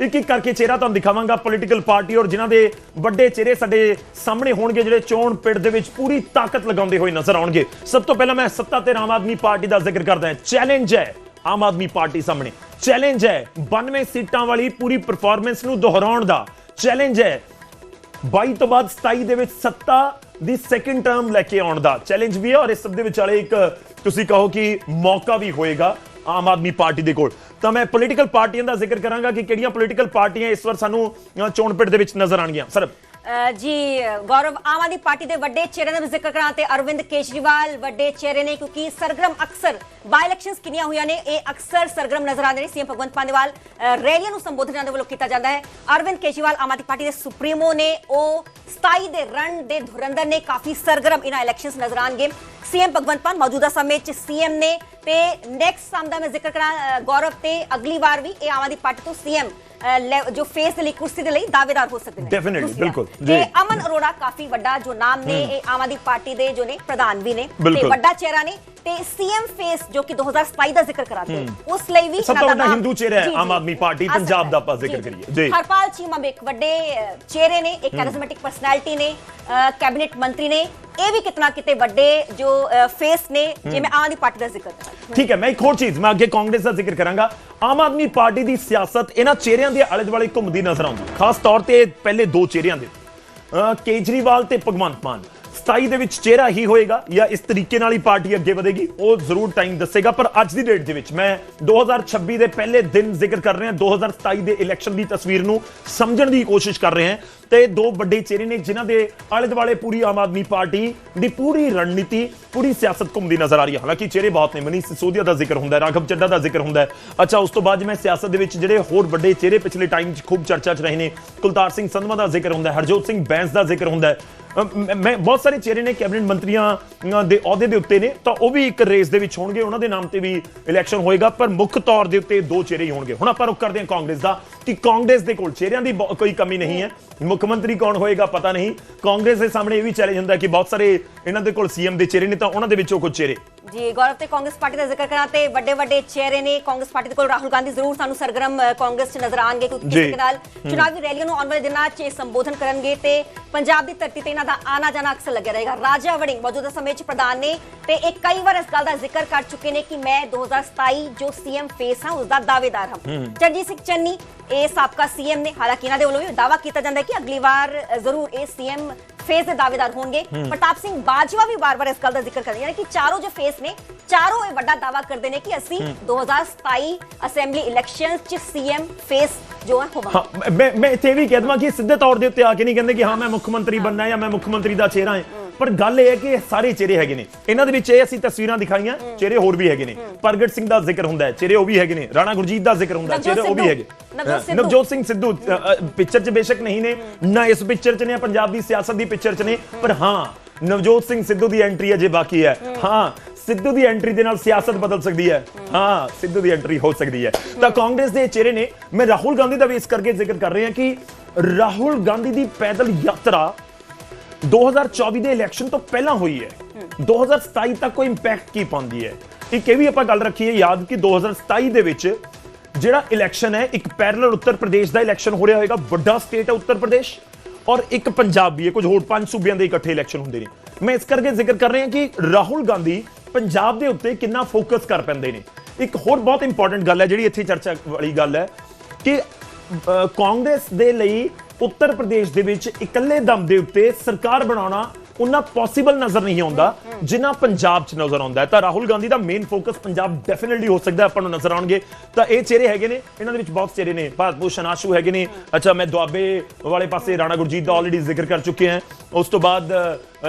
ਇੱਕ ਇੱਕ ਕਰਕੇ ਚਿਹਰਾ ਤੁਹਾਨੂੰ ਦਿਖਾਵਾਂਗਾ ਪੋਲੀਟੀਕਲ ਪਾਰਟੀ ਔਰ ਜਿਨ੍ਹਾਂ ਦੇ ਵੱਡੇ ਚਿਹਰੇ ਸਾਡੇ ਸਾਹਮਣੇ ਹੋਣਗੇ, ਜਿਹੜੇ ਚੋਣ ਪਿੰਡ ਦੇ ਵਿੱਚ ਪੂਰੀ ਤਾਕਤ ਲਗਾਉਂਦੇ ਹੋਏ ਨਜ਼ਰ ਆਉਣਗੇ। ਸਭ ਤੋਂ ਪਹਿਲਾਂ ਮੈਂ ਸੱਤਾ ਤੇ ਆਮ ਆਦਮੀ ਪਾਰਟੀ ਦਾ ਜ਼ਿਕਰ ਕਰਦਾ ਹਾਂ। ਚੈਲੰਜ ਹੈ ਆਮ ਆਦਮੀ ਪਾਰਟੀ ਸਾਹਮਣੇ। ਚੈਲੰਜ ਹੈ 92 ਸੀਟਾਂ ਵਾਲੀ ਪੂਰੀ ਪਰਫਾਰਮੈਂਸ ਨੂੰ ਦੁਹਰਾਉਣ ਦਾ। ਚੈਲੰਜ ਹੈ 22 ਤੋਂ ਬਾਅਦ 27 ਦੇ ਵਿੱਚ ਸੱਤਾ ਦੀ ਸੈਕੰਡ ਟਰਮ ਲੈ ਕੇ ਆਉਣ ਦਾ। ਚੈਲੰਜ ਵੀ ਹੈ ਔਰ ਇਸ ਸਭ ਦੇ ਵਿਚਾਲੇ ਇੱਕ ਤੁਸੀਂ ਕਹੋ ਕਿ ਮੌਕਾ ਵੀ ਹੋਏਗਾ। ਆਮ ਆਦਮੀ ਪਾਰਟੀ ਦੇ ਕੋਲ। ਤਾਂ ਮੈਂ ਪੋਲੀਟੀਕਲ ਪਾਰਟੀਆਂ ਦਾ ਜ਼ਿਕਰ ਕਰਾਂਗਾ ਕਿ ਕਿਹੜੀਆਂ ਪੋਲੀਟੀਕਲ ਪਾਰਟੀਆਂ ਇਸ ਵਾਰ ਸਾਨੂੰ ਚੋਣ ਪਿੰਡ ਦੇ ਵਿੱਚ ਨਜ਼ਰ ਆਣਗੀਆਂ ਸਰ ਜੀ, ਗੌਰਵ, ਆਮ ਆਦਮੀ ਪਾਰਟੀ ਦੇ ਵੱਡੇ ਚਿਹਰੇ ਦਾ ਵੀ ਜ਼ਿਕਰ ਕਰਾਂ ਤੇ ਅਰਵਿੰਦ ਕੇਜਰੀਵਾਲ ਵੱਡੇ ਚਿਹਰੇ ਨੇ ਕਿਉਂਕਿ ਸਰਗਰਮ ਅਕਸਰ ਬਾਈ ਇਲੈਕਸ਼ਨਸ ਕਿੰਨੀਆਂ ਹੋਈਆਂ ਨੇ, ਇਹ ਅਕਸਰ ਸਰਗਰਮ ਨਜ਼ਰ ਆਉਂਦੇ ਨੇ, ਸੀਐਮ ਭਗਵੰਤ ਮਾਨਵਾਲ ਰੈਲੀਆਂ ਨੂੰ ਸੰਬੋਧਨ ਕਰਨ ਵੱਲੋਂ ਕੀਤਾ ਜਾਂਦਾ ਹੈ। ਅਰਵਿੰਦ ਕੇਜਰੀਵਾਲ ਆਮ ਆਦਮੀ ਪਾਰਟੀ ਦੇ ਸੁਪਰੀਮੋ ਨੇ, ਉਹ 27 ਦੇ ਰਣ ਦੇ ਧੁਰੰਦਰ ਨੇ, ਕਾਫੀ ਸਰਗਰਮ ਇਹਨਾਂ ਇਲੈਕਸ਼ਨਸ ਨਜ਼ਰ ਆਣਗੇ ਸੀਐਮ ਭਗਵੰਤ ਮਾਨ ਮੌਜੂਦਾ ਸਮੇਂ 'ਚ ਸੀਐਮ ਨੇ ਤੇ ਨੈਕਸਟ ਸਾਮ ਦਾ ਮੈਂ ਜ਼ਿਕਰ ਕਰਾਂ ਗੌਰਵ, ਤੇ ਅਗਲੀ ਵਾਰ ਵੀ ਇਹ ਆਮ ਆਦਮੀ ਪਾਰਟੀ ਤੋਂ ਸੀਐਮ ਜੋ ਫੇਸ ਦੇ ਲਈ ਕੁਰਸੀ ਦੇ ਲਈ ਦਾਅਵੇਦਾਰ ਹੋ ਸਕਦੇ ਨੇ। ਦੂਸਰਾ, ਬਿਲਕੁਲ, ਜੀ। ਅਮਨ ਅਰੋੜਾ ਕਾਫੀ ਵੱਡਾ ਜੋ ਨਾਮ ਨੇ ਇਹ ਆਮ ਆਦਮੀ ਪਾਰਟੀ ਦੇ ਜੋ ਨੇ ਪ੍ਰਧਾਨ ਵੀ ਨੇ। ਤੇ। ਵੱਡਾ ਚਿਹਰਾ ਨੇ। ਤੇ ਸੀਐਮ ਫੇਸ ਜੋ ਕਿ 2027 ਦਾ ਜ਼ਿਕਰ ਕਰਾਤੇ ਉਸ ਲਈ ਵੀ ਸਭ ਤੋਂ ਵੱਡਾ ਹਿੰਦੂ ਚਿਹਰਾ ਹੈ ਆਮ ਆਦਮੀ ਪਾਰਟੀ, ਪੰਜਾਬ ਦਾ ਆਪਾਂ। ਜ਼ਿਕਰ ਕਰੀਏ। ਜੀ। ਹਰਪਾਲ ਚੀਮਾ ਇੱਕ ਵੱਡੇ ਚਿਹਰੇ ਨੇ ਇੱਕ ਕੈਰਿਜ਼ਮੈਟਿਕ ਪਰਸਨੈਲਿਟੀ ਨੇ ਕੈਬਨਿਟ ਮੰਤਰੀ ਨੇ। ਇਹ ਵੀ ਕਿਤਨਾ ਕਿਤੇ ਵੱਡੇ ਜੋ ਫੇਸ ਨੇ ਜਿਵੇਂ ਆਮ ਆਦਮੀ ਪਾਰਟੀ ਦਾ ਜ਼ਿਕਰ ਕਰਾਂ ਠੀਕ ਹੈ ਮੈਂ ਇੱਕ ਹੋਰ ਚੀਜ਼ ਮੈਂ ਅੱਗੇ ਕਾਂਗਰਸ ਦਾ ਜ਼ਿਕਰ ਕਰਾਂਗਾ। ਆਮ ਆਦਮੀ ਪਾਰਟੀ ਦੀ ਸਿਆਸਤ ਇਹਨਾਂ ਚਿਹਰਿਆਂ ਦੇ ਆਲੇ ਦੁਆਲੇ ਘੁੰਮਦੀ ਨਜ਼ਰ ਆਉਂਦੀ। ਖਾਸ ਤੌਰ ਤੇ ਪਹਿਲੇ ਦੋ ਚਿਹਰਿਆਂ ਦੇ। ਕੇਜਰੀਵਾਲ ਤੇ ਭਗਵੰਤ ਮਾਨ। 27 ਦੇ ਵਿੱਚ ਚਿਹਰਾ ਹੀ ਹੋਏਗਾ ਜਾਂ ਇਸ ਤਰੀਕੇ ਨਾਲ ਹੀ ਪਾਰਟੀ ਅੱਗੇ ਵਧੇਗੀ, ਉਹ ਜ਼ਰੂਰ ਟਾਈਮ ਦੱਸੇਗਾ। ਪਰ ਅੱਜ ਦੀ ਡੇਟ ਦੇ ਵਿੱਚ ਮੈਂ 2026 ਦੇ ਪਹਿਲੇ ਦਿਨ ਜ਼ਿਕਰ ਕਰ ਰਿਹਾ 2027 ਦੇ ਇਲੈਕਸ਼ਨ ਦੀ ਤਸਵੀਰ ਨੂੰ ਸਮਝਣ ਦੀ ਕੋਸ਼ਿਸ਼ ਕਰ ਰਹੇ ਹਾਂ। ਤੇ ਦੋ ਵੱਡੇ ਚਿਹਰੇ ਨੇ ਜਿਨ੍ਹਾਂ ਦੇ ਆਲੇ ਦੁਆਲੇ ਪੂਰੀ ਆਮ ਆਦਮੀ ਪਾਰਟੀ ਦੀ ਪੂਰੀ ਰਣਨੀਤੀ, ਪੂਰੀ ਸਿਆਸਤ ਘੁੰਮਦੀ ਨਜ਼ਰ ਆ ਰਹੀ ਹੈ। ਹਾਲਾਂਕਿ ਚਿਹਰੇ ਬਹੁਤ ਨੇ, ਮਨੀਸ਼ ਸਿਸੋਦੀਆ ਦਾ ਜ਼ਿਕਰ ਹੁੰਦਾ ਹੈ, ਰਾਘਵ ਚੱਡਾ ਦਾ ਜ਼ਿਕਰ ਹੁੰਦਾ ਹੈ। ਅੱਛਾ, ਉਸ ਤੋਂ ਬਾਅਦ ਮੈਂ ਸਿਆਸਤ ਦੇ ਵਿੱਚ ਜਿਹੜੇ ਹੋਰ ਵੱਡੇ ਚਿਹਰੇ ਪਿਛਲੇ ਟਾਈਮ 'ਚ ਖੂਬ ਚਰਚਾ 'ਚ ਰਹੇ ਨੇ, ਕੁਲਤਾਰ ਸਿੰਘ ਸੰਧਵਾ ਦਾ ਜ਼ਿਕਰ ਹੁੰਦਾ ਹੈ, ਹਰਜੋਤ ਸਿੰਘ ਬੈਂਸ ਦਾ ਜ਼ਿਕਰ ਹੁੰਦਾ ਹੈ। ਮੈਂ- ਬਹੁਤ ਸਾਰੇ ਚਿਹਰੇ ਨੇ ਕੈਬਨਿਟ ਮੰਤਰੀਆਂ ਦੇ ਅਹੁਦੇ ਦੇ ਉੱਤੇ ਨੇ ਤਾਂ ਉਹ ਵੀ ਇੱਕ ਰੇਸ ਦੇ ਵਿੱਚ ਹੋਣਗੇ ਉਹਨਾਂ ਦੇ ਨਾਮ ਤੇ ਵੀ ਇਲੈਕਸ਼ਨ ਹੋਏਗਾ ਪਰ ਮੁੱਖ ਤੌਰ ਦੇ ਉੱਤੇ ਦੋ ਚਿਹਰੇ ਹੀ ਹੋਣਗੇ। ਹੁਣ ਆਪਾਂ ਰੁਕ ਕਰਦੇ ਹਾਂ ਕਾਂਗਰਸ ਦਾ ਕਿ ਕਾਂਗਰਸ ਦੇ ਕੋਲ ਚਿਹਰਿਆਂ ਦੀ ਕੋਈ ਕਮੀ ਨਹੀਂ ਹੈ। ਮੁੱਖ ਮੰਤਰੀ ਕੌਣ ਹੋਏਗਾ ਪਤਾ ਨਹੀਂ। ਕਾਂਗਰਸ ਦੇ ਸਾਹਮਣੇ ਇਹ ਵੀ ਚੈਲੰਜ ਹੁੰਦਾ ਕਿ ਬਹੁਤ ਸਾਰੇ ਇਹਨਾਂ ਦੇ ਕੋਲ ਸੀਐਮ ਦੇ ਚਿਹਰੇ ਨੇ ਤਾਂ ਉਹਨਾਂ ਦੇ ਵਿੱਚੋਂ ਕੁਝ ਚਿਹਰੇ। ਜੀ ਗੌਰਵ ਤੇ ਕਾਂਗਰਸ ਪਾਰਟੀ ਦਾ ਜ਼ਿਕਰ ਕਰਾਂ ਤੇ ਵੱਡੇ ਵੱਡੇ ਚਿਹਰੇ ਨੇ। ਕਾਂਗਰਸ ਪਾਰਟੀ ਦੇ ਕੋਲ ਰਾਹੁਲ ਗਾਂਧੀ ਜ਼ਰੂਰ ਸਾਨੂੰ ਸਰਗਰਮ ਕਾਂਗਰਸ 'ਚ ਨਜ਼ਰ ਆਣਗੇ ਕਿਉਂਕਿ। ਕਿਸੇ ਨਾਲ ਚੁਣਾਵੀ ਰੈਲੀਆਂ ਨੂੰ ਆਉਣ ਵਾਲੇ ਦਿਨਾਂ 'ਚ ਸੰਬੋਧਨ ਕਰਨਗੇ ਤੇ ਪੰਜਾਬ ਦੀ ਧਰਤੀ ਤੇ ਇਹਨਾਂ ਦਾ ਆਣਾ ਜਾਣਾ ਅਕਸਰ ਲੱਗਿਆ ਰਹੇਗਾ। ਰਾਜਾ ਵੜਿੰਗ ਮੌਜੂਦਾ ਸਮੇਂ 'ਚ ਪ੍ਰਧਾਨ ਨੇ ਤੇ ਇਹ ਕਈ ਵਾਰ ਇਸ ਗੱਲ ਦਾ ਜ਼ਿਕਰ ਕਰ ਚੁੱਕੇ ਨੇ ਕਿ ਮੈਂ 2027 ਜੋ ਸੀਐਮ ਫੇਸ ਹਾਂ ਉਸ ਦਾ ਦਾਅਵੇਦਾਰ ਹਾਂ। ਚਰਨਜੀਤ ਸਿੰਘ ਚੰਨੀ ਇਹ ਸਾਬਕਾ ਸੀਐਮ ਨੇ ਹਾਲਾਂਕਿ ਇਹਨਾਂ ਦੇ ਵੱਲੋਂ ਵੀ ਦਾਅਵਾ ਕੀਤਾ ਜਾਂਦਾ ਹੈ ਕਿ ਅਗਲੀ ਵਾਰ ਜ਼ਰੂਰ ਇਹ ਸੀਐਮ ਫੇਸ ਦੇ ਦਾਅਵੇਦਾਰ ਹੋਣਗੇ। ਪ੍ਰਤਾਪ ਸਿੰਘ ਬਾਜਵਾ ਵੀ ਵਾਰ-ਵਾਰ ਇਸ ਗੱਲ ਦਾ ਜ਼ਿਕਰ ਕਰਦੇ ਯਾਨੀ ਕਿ ਚਾਰੋਂ ਜੋ ਫੇਸ ਨੇ ਚਾਰੋਂ ਇਹ ਵੱਡਾ ਦਾਅਵਾ ਕਰਦੇ ਨੇ ਕਿ ਅਸੀਂ 2027 ਅਸੈਂਬਲੀ ਇਲੈਕਸ਼ਨਸ ਚ ਸੀਐਮ ਫੇਸ ਜੋ ਹੈ ਹੋਵਾਂਗੇ। ਮੈਂ ਮੈਂ ਇੱਥੇ ਵੀ ਕਹਿ ਦਵਾਂ ਕਿ ਸਿੱਧੇ ਤੌਰ ਦੇ ਉੱਤੇ ਆ ਕੇ ਨਹੀਂ ਕਹਿੰਦੇ ਕਿ ਹਾਂ ਮੈਂ ਮੁੱਖ ਮੰਤਰੀ ਬਣਨਾ ਹੈ ਜਾਂ ਮੈਂ ਮੁੱਖ ਮੰਤਰੀ ਦਾ ਚਿਹਰਾ ਹਾਂ। ਪਰ ਗੱਲ ਇਹ ਹੈ ਕਿ ਸਾਰੇ ਚਿਹਰੇ ਹੈਗੇ ਨੇ। ਇਹਨਾਂ ਦੇ ਵਿੱਚ ਇਹ ਅਸੀਂ ਤਸਵੀਰਾਂ ਦਿਖਾਈਆਂ ਚਿਹਰੇ ਹੋਰ ਵੀ ਹੈਗੇ ਨੇ। ਪ੍ਰਗਟ ਸਿੰਘ ਦਾ ਜ਼ਿਕਰ ਹੁੰਦਾ ਹੈ ਚਿਹਰੇ ਉਹ ਵੀ ਹੈਗੇ ਨੇ। ਰਾਣਾ ਗੁਰਜੀਤ ਦਾ ਜ਼ਿਕਰ ਹੁੰਦਾ ਹੈ ਚਿਹਰੇ ਉਹ ਵੀ। ਹੈਗੇ। ਨਵਜੋਤ ਸਿੰਘ ਸਿੱਧੂ ਪਿਕਚਰ 'ਚ ਬੇਸ਼ੱਕ ਨਹੀਂ ਨੇ ਨਾ ਇਸ ਪਿਕਚਰ 'ਚ ਨੇ ਪੰਜਾਬ ਦੀ ਸਿਆਸਤ ਦੀ ਪਿਕਚਰ 'ਚ ਨੇ। ਪਰ ਹਾਂ ਨਵਜੋਤ ਸਿੰਘ ਸਿੱਧੂ ਦੀ ਐਂਟਰੀ ਅਜੇ ਬਾਕੀ ਹੈ। ਹਾਂ। ਸਿੱਧੂ ਦੀ ਐਂਟਰੀ ਦੇ ਨਾਲ ਸਿਆਸਤ ਬਦਲ ਸਕਦੀ ਹੈ। ਹਾਂ। ਸਿੱਧੂ ਦੀ ਐਂਟਰੀ ਹੋ ਸਕਦੀ ਹੈ। ਤਾਂ ਕਾਂਗਰਸ ਦੇ ਚਿਹਰੇ ਨੇ ਮੈਂ ਰਾਹੁਲ ਗਾਂਧੀ ਦਾ ਵੀ ਇਸ ਕਰਕੇ ਜ਼ਿਕਰ ਕਰ ਰਿਹਾ ਕਿ ਰਾਹੁਲ ਗਾਂਧੀ ਦੀ ਪੈਦਲ ਯਾਤਰਾ 2024 ਦੇ ਇਲੈਕਸ਼ਨ ਤੋਂ ਪਹਿਲਾਂ ਹੋਈ ਹੈ। 2027 ਤੱਕ ਕੋਈ ਇੰਪੈਕਟ ਕੀ ਪਾਉਂਦੀ ਹੈ? ਇੱਕ ਇਹ ਵੀ ਆਪਾਂ ਗੱਲ ਰੱਖੀਏ, ਯਾਦ ਕਿ 2027 ਦੇ ਵਿੱਚ ਜਿਹੜਾ ਇਲੈਕਸ਼ਨ ਹੈ, ਇੱਕ ਪੈਰਲਲ ਉੱਤਰ ਪ੍ਰਦੇਸ਼ ਦਾ ਇਲੈਕਸ਼ਨ ਹੋ ਰਿਹਾ ਹੋਏਗਾ, ਵੱਡਾ ਸਟੇਟ ਹੈ ਉੱਤਰ ਪ੍ਰਦੇਸ਼ ਔਰ ਇੱਕ ਪੰਜਾਬ ਵੀ ਹੈ। ਕੁਝ ਹੋਰ ਪੰਜ ਸੂਬਿਆਂ ਦੇ ਇਕੱਠੇ ਇਲੈਕਸ਼ਨ ਹੁੰਦੇ ਨੇ। ਮੈਂ ਇਸ ਕਰਕੇ ਜ਼ਿਕਰ ਕਰ ਰਿਹਾ ਕਿ ਰਾਹੁਲ ਗਾਂਧੀ ਪੰਜਾਬ ਦੇ ਉੱਤੇ ਕਿੰਨਾ ਫੋਕਸ ਕਰ ਪੈਂਦੇ ਨੇ। ਇੱਕ ਹੋਰ ਬਹੁਤ ਇੰਪੋਰਟੈਂਟ ਗੱਲ ਹੈ, ਜਿਹੜੀ ਇੱਥੇ ਚਰਚਾ ਵਾਲੀ ਗੱਲ ਹੈ ਕਿ ਕਾਂਗਰਸ ਦੇ ਲਈ ਉੱਤਰ ਪ੍ਰਦੇਸ਼ ਦੇ ਵਿੱਚ ਇਕੱਲੇ ਦਮ ਦੇ ਉੱਤੇ ਸਰਕਾਰ ਬਣਾਉਣਾ ਉਹਨਾਂ ਪੋਸੀਬਲ ਨਜ਼ਰ ਨਹੀਂ ਆਉਂਦਾ ਜਿੰਨਾ ਪੰਜਾਬ 'ਚ ਨਜ਼ਰ ਆਉਂਦਾ ਹੈ। ਤਾਂ ਰਾਹੁਲ ਗਾਂਧੀ ਦਾ ਮੇਨ ਫੋਕਸ ਪੰਜਾਬ ਡੈਫੀਨਿਟਲੀ ਹੋ ਸਕਦਾ ਆਪਾਂ ਨੂੰ ਨਜ਼ਰ ਆਉਣਗੇ। ਤਾਂ ਇਹ ਚਿਹਰੇ ਹੈਗੇ ਨੇ, ਇਹਨਾਂ ਦੇ ਵਿੱਚ ਬਹੁਤ ਚਿਹਰੇ ਨੇ। ਭਾਰਤ ਭੂਸ਼ਣ ਆਸ਼ੂ ਹੈਗੇ ਨੇ। ਅੱਛਾ, ਮੈਂ ਦੁਆਬੇ ਵਾਲੇ ਪਾਸੇ ਰਾਣਾ ਗੁਰਜੀਤ ਦਾ ਆਲਰੇਡੀ ਜ਼ਿਕਰ ਕਰ ਚੁੱਕੇ ਹਾਂ। ਉਸ ਤੋਂ ਬਾਅਦ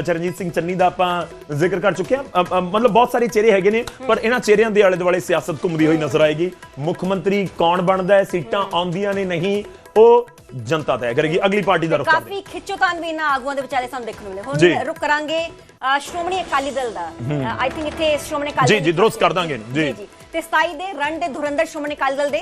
ਚਰਨਜੀਤ ਸਿੰਘ ਚੰਨੀ ਦਾ ਆਪਾਂ ਜ਼ਿਕਰ ਕਰ ਚੁੱਕੇ ਹਾਂ। ਮਤਲਬ ਬਹੁਤ ਸਾਰੇ ਚਿਹਰੇ ਹੈਗੇ ਨੇ, ਪਰ ਇਹਨਾਂ ਚਿਹਰਿਆਂ ਦੇ ਆਲੇ ਦੁਆਲੇ ਸਿਆਸਤ ਘੁੰਮਦੀ ਹੋਈ ਨਜ਼ਰ ਆਏਗੀ। ਮੁੱਖ ਮੰਤਰੀ ਕੌਣ ਬਣਦਾ ਹੈ? ਸੀਟਾਂ ਆਉਂਦੀਆਂ ਨੇ, ਨਹੀਂ। ਉਹ ਜਨਤਾ ਤੈਅ ਕਰੇਗੀ ਅਗਲੀ ਪਾਰਟੀ ਦਾ ਰੁਖ ਕਰਦੇ ਕਾਫੀ ਖਿੱਚੋਤਾਨ ਵੀ ਇਹਨਾਂ ਆਗੂਆਂ ਦੇ ਵਿਚਾਲੇ ਸਾਨੂੰ ਦੇਖਣ ਨੂੰ ਮਿਲੇ। ਹੁਣ ਰੁਕ ਕਰਾਂਗੇ ਸ਼੍ਰੋਮਣੀ ਅਕਾਲੀ ਦਲ ਦਾ। ਆਈ ਥਿੰਕ ਇੱਥੇ ਸ਼੍ਰੋਮਣੀ ਅਕਾਲੀ ਜੀ, ਜੀ, ਦਰੁਸਤ ਕਰ ਦਾਂਗੇ, ਜੀ। ਜੀ ਤੇ 27 ਦੇ ਰਨ ਦੇ ਧੁਰੰਧਰ ਸ਼੍ਰੋਮਣੀ ਅਕਾਲੀ ਦਲ ਦੇ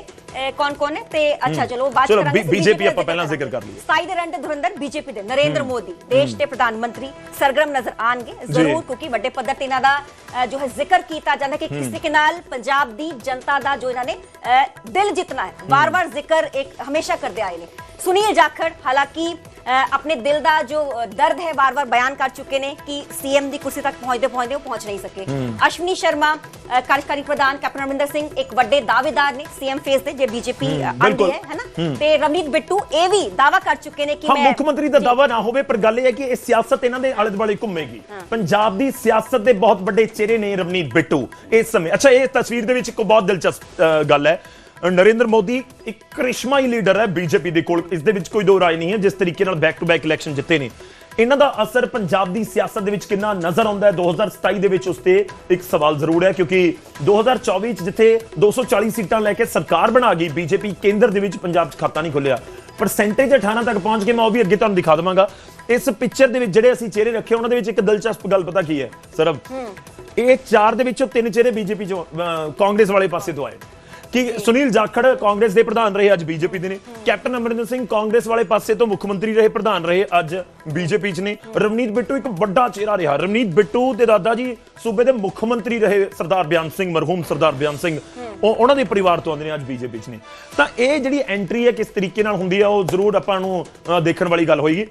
ਕੌਣ ਕੌਣ ਹੈ ਤੇ ਅੱਛਾ ਚਲੋ ਬਾਅਦ 'ਚ ਚਲੋ, ਕਰਾਂਗੇ ਬੀ- ਅਸੀਂ BJP ਦਾ ਆਪਾਂ ਪਹਿਲਾਂ ਜ਼ਿਕਰ ਕਰ ਲਈਏ। 27 ਦੇ ਰਨ ਦੇ ਧੁਰੰਧਰ ਬੀਜੇਪੀ ਦੇ ਨਰਿੰਦਰ ਮੋਦੀ ਦੇਸ਼ ਦੇ ਪ੍ਰਧਾਨ ਮੰਤਰੀ ਸਰਗਰਮ ਨਜ਼ਰ ਆਣਗੇ ਜ਼ਰੂਰ ਕਿਉਂਕਿ ਵੱਡੇ ਪੱਧਰ ਤੇ ਇਹਨਾਂ ਦਾ ਅ, ਜੋ ਹੈ ਜ਼ਿਕਰ ਕੀਤਾ ਜਾਂਦਾ ਕਿ ਕਿਸ ਤਰੀਕੇ ਨਾਲ ਪੰਜਾਬ ਦੀ ਜਨਤਾ ਦਾ ਜੋ ਇਹਨਾਂ ਨੇ ਅ, ਦਿਲ ਜਿੱਤਣਾ ਹੈ ਵਾਰ-ਵਾਰ ਜ਼ਿਕਰ ਇੱਕ ਹਮੇਸ਼ਾ ਕਰਦੇ ਆਏ ਨੇ ਸੁਨੀਲ ਜਾਖੜ ਹਾਲਾਂਕਿ ਅ, ਆਪਣੇ ਦਿਲ ਦਾ ਜੋ ਦਰਦ ਹੈ ਵਾਰ-ਵਾਰ ਬਿਆਨ ਕਰ ਚੁੱਕੇ ਨੇ ਕਿ ਸੀਐਮ ਦੀ ਕੁਰਸੀ ਤੱਕ ਪਹੁੰਚਦੇ ਪਹੁੰਚਦੇ ਉਹ ਪਹੁੰਚ ਨਹੀਂ ਸਕੇ। ਅਸ਼ਵਨੀ ਸ਼ਰਮਾ ਕਾਰਜਕਾਰੀ ਪ੍ਰਧਾਨ ਕੈਪਟਨ ਅਮਰਿੰਦਰ ਸਿੰਘ ਇੱਕ ਵੱਡੇ ਦਾਅਵੇਦਾਰ ਨੇ ਸੀਐਮ ਫੇਸ ਦੇ ਜੇ ਬੀਜੇਪੀ ਬਿਲਕੁਲ। ਹੈ ਹੈਨਾ ਤੇ ਰਵਨੀਤ ਬਿੱਟੂ ਇਹ ਵੀ ਦਾਅਵਾ ਕਰ ਚੁੱਕੇ ਨੇ ਕਿ ਮੈਂ ਮੁੱਖ ਮੰਤਰੀ ਦਾ ਦਾਵਾ ਨਾ ਹੋਵੇ ਪਰ ਗੱਲ ਇਹ ਹੈ ਕਿ ਇਹ ਸਿਆਸਤ ਇਹਨਾਂ ਦੇ ਆਲੇ ਦੁਆਲੇ ਘੁੰਮੇਗੀ ਪੰਜਾਬ ਦੀ ਸਿਆਸਤ ਦੇ ਬਹੁਤ ਵੱਡੇ ਚਿਹਰੇ ਨੇ ਰਵਨੀਤ ਬਿੱਟੂ ਇਸ ਸਮੇਂ। ਅੱਛਾ ਇਹ ਤਸਵੀਰ ਦੇ ਵਿੱਚ ਇੱਕ ਬਹੁਤ ਦਿਲਚਸਪ ਗੱਲ ਹੈ। ਨਰਿੰਦਰ ਮੋਦੀ ਇੱਕ ਕ੍ਰਿਸ਼ਮਾਈ ਲੀਡਰ ਹੈ ਬੀਜੇਪੀ ਦੇ ਕੋਲ। ਇਸ ਦੇ ਵਿੱਚ ਕੋਈ ਦੋ ਰਾਏ ਨਹੀਂ ਹੈ ਜਿਸ ਤਰੀਕੇ ਨਾਲ ਬੈਕ ਟੂ ਬੈਕ ਇਲੈਕਸ਼ਨ ਜਿੱਤੇ ਨੇ। ਇਹਨਾਂ ਦਾ ਅਸਰ ਪੰਜਾਬ ਦੀ ਸਿਆਸਤ ਦੇ ਵਿੱਚ ਕਿੰਨਾ ਨਜ਼ਰ ਆਉਂਦਾ ਹੈ? 2027 ਦੇ ਵਿੱਚ ਉਸ ਤੇ ਇੱਕ ਸਵਾਲ ਜ਼ਰੂਰ ਹੈ ਕਿਉਂਕਿ 2024 ਚ ਜਿੱਥੇ 240 ਸੀਟਾਂ ਲੈ ਕੇ ਸਰਕਾਰ ਬਣਾ ਗਈ ਬੀਜੇਪੀ ਕੇਂਦਰ ਦੇ ਵਿੱਚ ਪੰਜਾਬ 'ਚ ਖਾਤਾ ਨਹੀਂ ਖੁੱਲਿਆ। ਪਰਸੈਂਟੇਜ 18 ਤੱਕ ਪਹੁੰਚ ਕੇ ਮੈਂ ਉਹ ਵੀ ਅੱਗੇ ਤੁਹਾਨੂੰ ਦਿਖਾ ਦਵਾਂਗਾ। ਇਸ ਪਿਕਚਰ ਦੇ ਵਿੱਚ ਜਿਹੜੇ ਅਸੀਂ ਚਿਹਰੇ ਰੱਖੇ ਉਹਨਾਂ ਦੇ ਵਿੱਚ ਇੱਕ ਦਿਲਚਸਪ ਗੱਲ ਪਤਾ ਕੀ ਹੈ ਸਰਬ? ਇਹ ਚਾਰ ਦੇ ਵਿੱਚੋਂ ਤਿੰਨ ਚਿਹਰੇ ਬੀਜੇਪੀ ਚੋਂ ਕਾਂਗਰਸ ਵਾਲੇ ਪਾਸੇ ਤੋਂ ਆਏ ਕਿ ਸੁਨੀਲ ਜਾਖੜ ਕਾਂਗਰਸ ਦੇ ਪ੍ਰਧਾਨ ਰਹੇ ਅੱਜ ਬੀਜੇਪੀ ਦੇ ਨੇ। ਕੈਪਟਨ ਅਮਰਿੰਦਰ ਸਿੰਘ ਕਾਂਗਰਸ ਵਾਲੇ ਪਾਸੇ ਤੋਂ ਮੁੱਖ ਮੰਤਰੀ ਰਹੇ ਪ੍ਰਧਾਨ ਰਹੇ ਅੱਜ ਬੀਜੇਪੀ 'ਚ ਨੇ। ਰਵਨੀਤ ਬਿੱਟੂ ਇੱਕ ਵੱਡਾ ਚਿਹਰਾ ਰਿਹਾ। ਰਵਨੀਤ ਬਿੱਟੂ ਦੇ ਦਾਦਾ ਜੀ ਸੂਬੇ ਦੇ ਮੁੱਖ ਮੰਤਰੀ ਰਹੇ ਸਰਦਾਰ ਬਿਆਨ ਸਿੰਘ ਮਰਹੂਮ ਸਰਦਾਰ ਬਿਆਨ ਸਿੰਘ। ਉਹ ਉਹਨਾਂ ਦੇ ਪਰਿਵਾਰ ਤੋਂ ਆਉਂਦੇ ਨੇ ਅੱਜ ਬੀਜੇਪੀ 'ਚ ਨੇ। ਤਾਂ ਇਹ ਜਿਹੜੀ ਐਂਟਰੀ ਹੈ ਕਿਸ ਤਰੀਕੇ ਨਾਲ ਹੁੰਦੀ ਹੈ ਉਹ ਜ਼ਰੂਰ ਆਪਾਂ ਨੂੰ ਦੇਖਣ ਵਾਲੀ ਗੱਲ ਹੋਏਗੀ।